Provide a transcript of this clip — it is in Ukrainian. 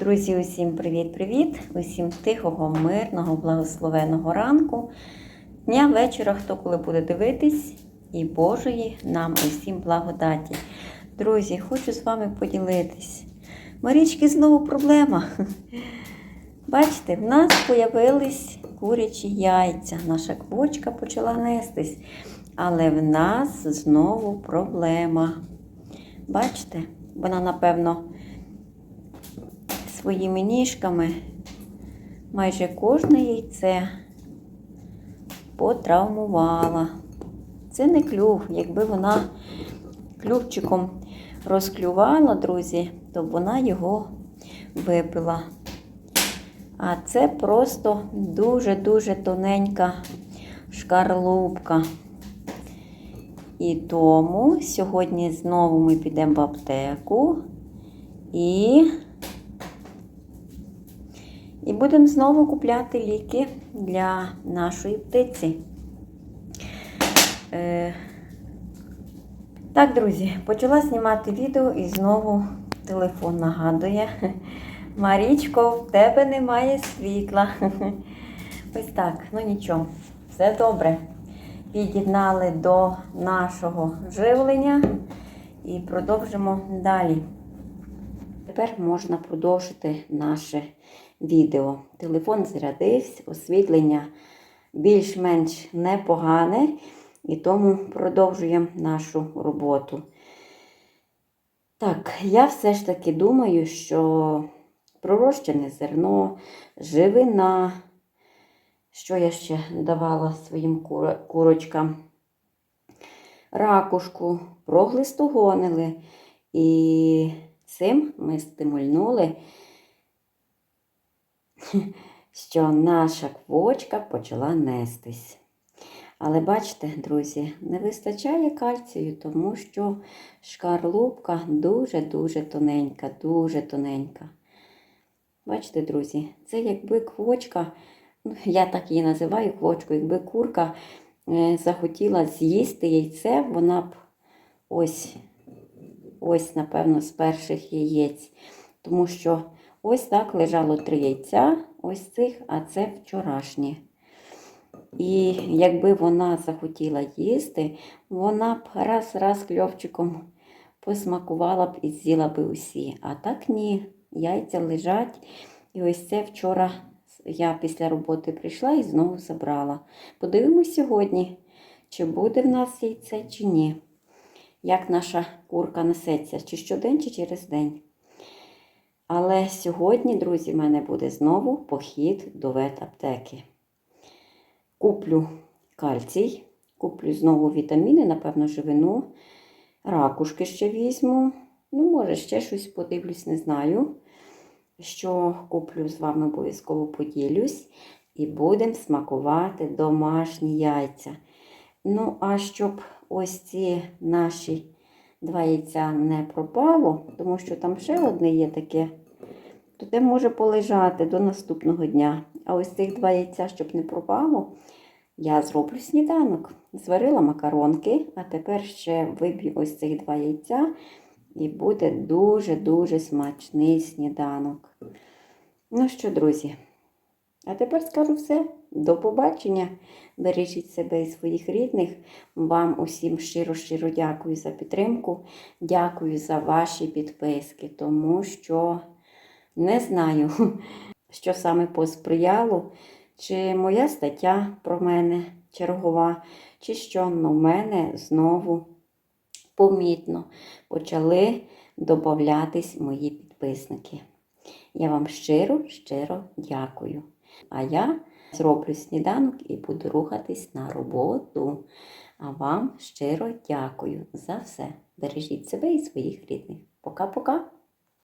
Друзі, усім привіт-привіт! Усім тихого, мирного, благословеного ранку, дня, вечора, хто коли буде дивитись, і Божої нам усім благодаті. Друзі, хочу з вами поділитись. Марічки знову проблема. Бачите, в нас з'явились курячі яйця. Наша квочка почала нестись. Але в нас знову проблема. Бачите, вона, напевно, своїми ніжками майже кожне яйце потравмувала. Це не клюв. Якби вона клювчиком розклювала, друзі, то вона його випила. А це просто дуже-дуже тоненька шкарлупка. І тому сьогодні знову ми підемо в аптеку і будемо знову купляти ліки для нашої птиці. Е, Так, друзі, почала знімати відео і знову телефон нагадує. Марічко, в тебе немає світла. Ось так, ну нічого, все добре. Під'єднали до нашого живлення і продовжимо далі. Тепер можна продовжити наше відео. Телефон зарядився, освітлення більш-менш непогане, і тому продовжуємо нашу роботу. Так, я все ж таки думаю, що пророщене зерно, живина, що я ще давала своїм курочкам, ракушку, проглистогонили. І цим ми стимульнули, що наша квочка почала нестись. Але бачите, друзі, не вистачає кальцію, тому що шкарлупка дуже-дуже тоненька, дуже тоненька. Бачите, друзі, це якби квочка, ну, я так її називаю квочкою, якби курка е, захотіла з'їсти яйце, вона б ось, ось, напевно, з перших яєць. Тому що ось так лежало три яйця, ось цих, а це вчорашні. І якби вона захотіла їсти, вона б раз-раз кльовчиком посмакувала б і з'їла б усі. А так ні, яйця лежать. І ось це вчора я після роботи прийшла і знову забрала. Подивимось сьогодні, чи буде в нас яйце, чи ні. Як наша курка несеться, чи щодень, чи через день. Але сьогодні, друзі, в мене буде знову похід до ветаптеки. Куплю кальцій, куплю знову вітаміни, напевно, живину, ракушки ще візьму. Ну, може, ще щось подивлюсь, не знаю. Що куплю з вами обов'язково поділюсь. І будемо смакувати домашні яйця. Ну, а щоб ось ці наші два яйця не пропало, тому що там ще одне є таке, то те може полежати до наступного дня. А ось цих два яйця, щоб не пропало, я зроблю сніданок. Зварила макаронки, а тепер ще виб'ю ось цих два яйця. І буде дуже-дуже смачний сніданок. Ну що, друзі, а тепер скажу все. До побачення. Бережіть себе і своїх рідних. Вам усім щиро-щиро дякую за підтримку. Дякую за ваші підписки, тому що не знаю, що саме посприяло, чи моя стаття про мене чергова, чи що в мене знову помітно почали додатись мої підписники. Я вам щиро, щиро дякую. А я зроблю сніданок і буду рухатись на роботу. А вам щиро дякую за все. Бережіть себе і своїх рідних. Пока-пока!